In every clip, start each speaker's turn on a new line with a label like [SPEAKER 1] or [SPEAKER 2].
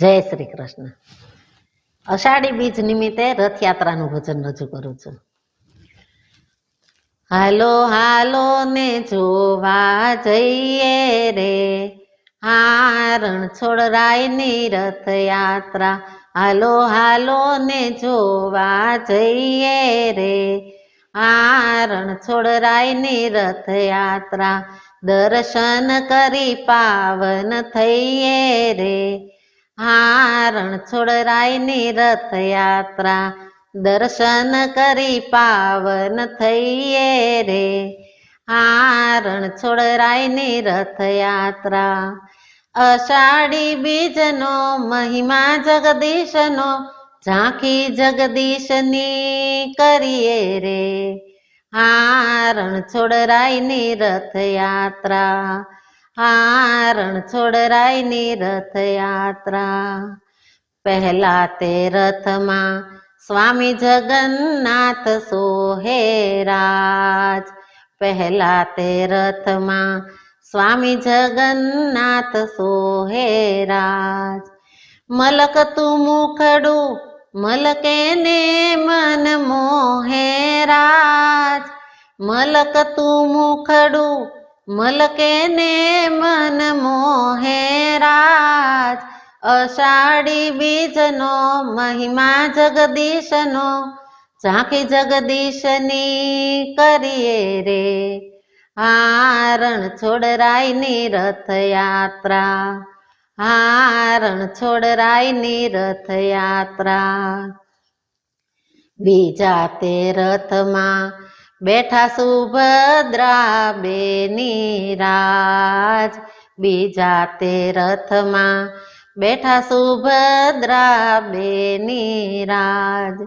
[SPEAKER 1] જય શ્રી કૃષ્ણ. અષાઢી બીજ નિમિત્તે રથયાત્રાનું ભજન રજૂ કરું છું. હાલો હાલો ને જોવા જઈએ રે. હારણ છોડરાયની રથયાત્રા. હાલો હાલો ને જોવા જઈએ રે. હારણ છોડરાયની રથયાત્રા. દર્શન કરી પાવન થઈએ રે. હારણ છોડરાયની રથયાત્રા. દર્શન કરી પાવન થઈએ રે. હા રણછોડરાયની રથયાત્રા. અષાઢી બીજનો મહિમા જગદીશનો, ઝાંખી જગદીશની કરીએ રે. હા રણછોડરાયની રથયાત્રા. હારણ છોડરાયની રથયાત્રા. પહેલા તે રથમાં સ્વામી જગન્નાથ સોહેરાજ પહેલા તે રથમાં સ્વામી જગન્નાથ સોહેરાજ મલક તું મુખડું, મલકે ને મન મોહેરાજ મલક તું મુખડું મલકે ને મન મોહેરાજ અષાઢી બીજનો મહિમા જગદીશનો. ઝાંખી જગદીશની કરીએ રે. હારણ છોડરાયની રથયાત્રા. હારણ છોડરાયની રથયાત્રા. બીજા તે રથમાં બેઠા સુભદ્રા બેની રાજ, બીજા તે રથમાં. બેઠા સુભદ્રા બેની રાજ,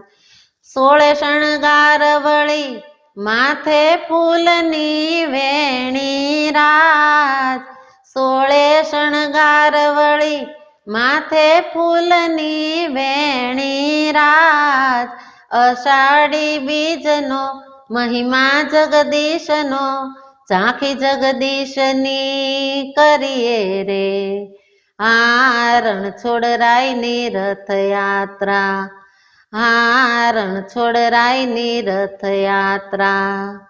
[SPEAKER 1] સોળે શણગાર વળી માથે ફૂલની વેણી રાજ, સોળે શણગાર વળી માથે ફૂલની વેણી રાજ, અષાઢી બીજનો મહિમા જગદીશનો ઝાંખી જગદીશની કરીએ રે. હારણ છોડરાયની રથયાત્રા, હારણ છોડરાયની રથયાત્રા.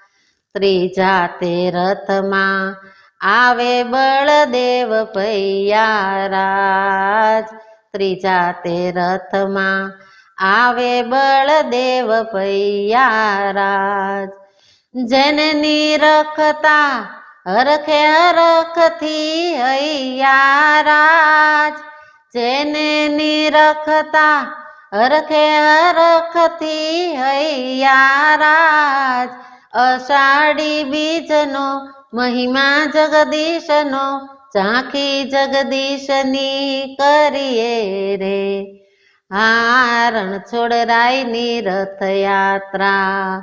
[SPEAKER 1] ત્રીજા તે રથમાં આવે બળદેવ પૈયારાજ. ત્રીજા તે રથમાં આવે બળદેવ પૈયારાજ. જેને નિરખતા હરખે હરખથી હૈયારાજ. જેને નિરખતા હરખે હરખથી હૈયારાજ. અષાઢી બીજનો મહિમા જગદીશનો, ઝાંખી જગદીશની કરીએ રે. હારણ છોડરાયની રથયાત્રા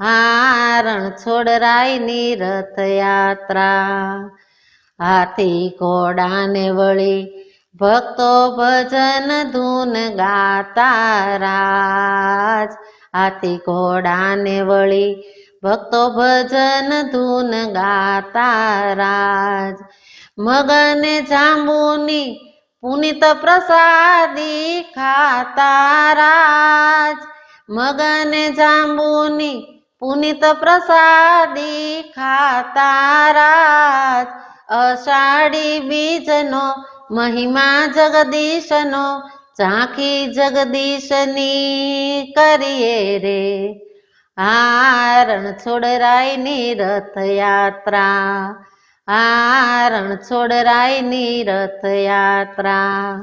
[SPEAKER 1] હારણ છોડરાયની રથયાત્રા હાથી ઘોડાને વળી ભક્તો ભજન ધૂન ગાતા રાજ હાથી ઘોડાને વળી ભક્તો ભજન ધૂન ગાતા રાજ મગને જાંબુની પુનિત પ્રસાદી ખાતા રાજ મગને જાંબુની પુનિત પ્રસાદી ખાતા રાજ અષાઢી બીજનો મહિમા જગદીશનો ઝાંખી જગદીશની કરીએ રે હારણ છોડરાયની રથયાત્રા હારણ છોડરાયની રથયાત્રા.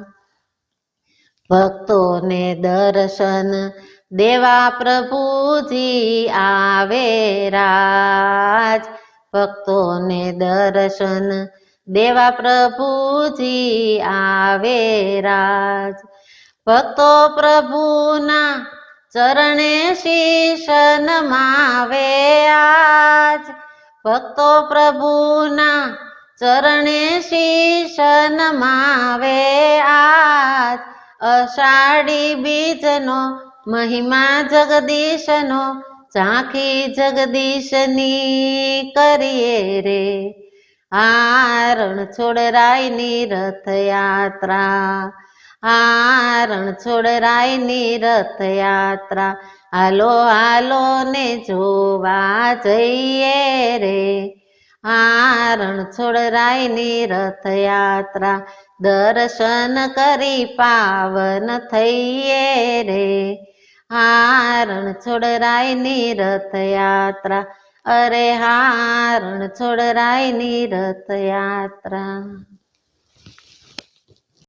[SPEAKER 1] ભક્તોને દર્શન દેવા પ્રભુજી આવે રાજ. ભક્તોને દર્શન દેવા પ્રભુજી આવે રાજ. ભક્તો પ્રભુના ચરણે શીશ નમાવે આજ. ભક્તો પ્રભુના ચરણે શીશ નમાવે આજ. અષાઢી બીજનો મહિમા જગદીશનો, ઝાંખી જગદીશની કરીએ રે. આરણ છોડરાયની રથયાત્રા આ રણછોડરાયની રથયાત્રા. હાલો હાલો ને જોવા જઈએ રે. આ રણછોડરાયની રથયાત્રા. દર્શન કરી પાવન થઈએ રે. આ રણછોડરાયની રથયાત્રા. અરે હા રણછોડરાયની રથયાત્રા.